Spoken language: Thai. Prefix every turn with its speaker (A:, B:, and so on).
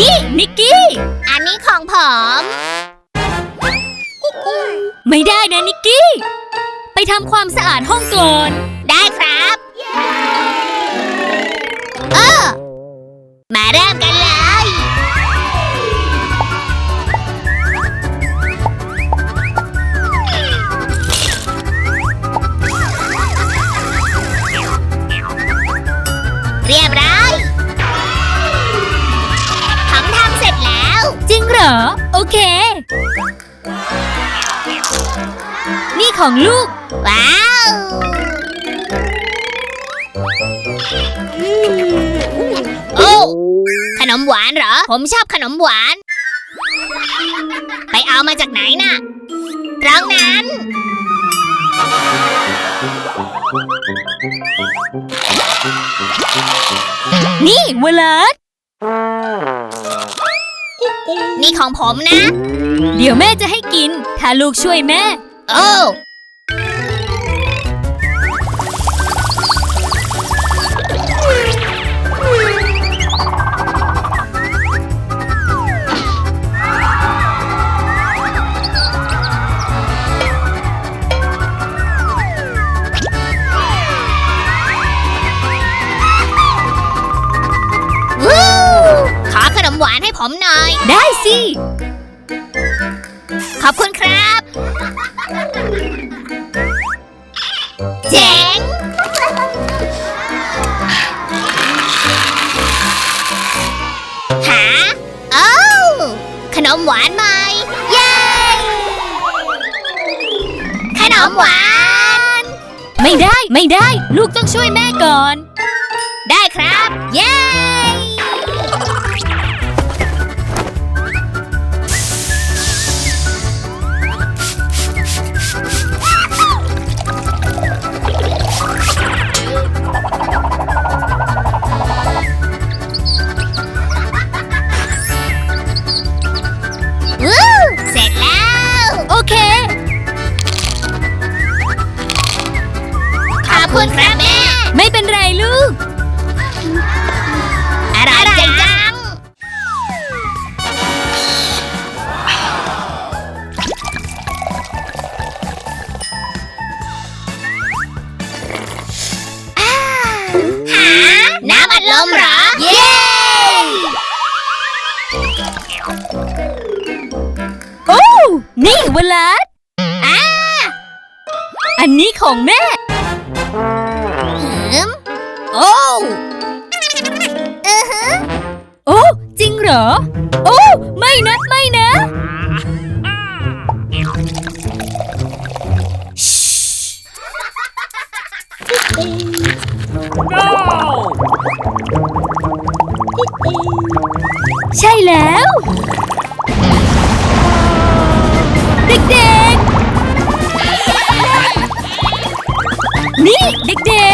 A: นี่นิกกี้
B: อันนี้ของผม
A: ไม่ได้นะนิกกี้ ไปทำความสะอาดห้องก่อน
B: ได้ครับ เออ มาเริ่มกัน เค
A: นี่ของลูก
B: ว้าวโอ้ขนมหวานเหรอ ผมชอบขนมหวาน ไปเอามาจากไหนน่ะตรงนั้น
A: นี่เวลา
B: นี่ของผมนะ
A: เดี๋ยวแม่จะให้กิน ถ้าลูกช่วยแม่
B: โอ้ วานให้ผมหน่อย
A: ได้สิ
B: ขอบคุณครับ เจ๋ง หา โอ้าขนมหวานใหม่เย้ ขนมหวาน
A: ไม่ได้ไม่ได้ ลูกต้องช่วยแม่ก่อน
B: ได้ครับ เย้
A: น้ำ
B: อัดลมเหรอเย้
A: โอ้นี่เวลาด
B: อ่า
A: อันนี้ของแม่
B: หืมโอ้อือฮึ
A: โอ้จริงเหรอ โอ้ ไม่นะ ใช่แล้ว เด็กๆ นี่ เด็กๆ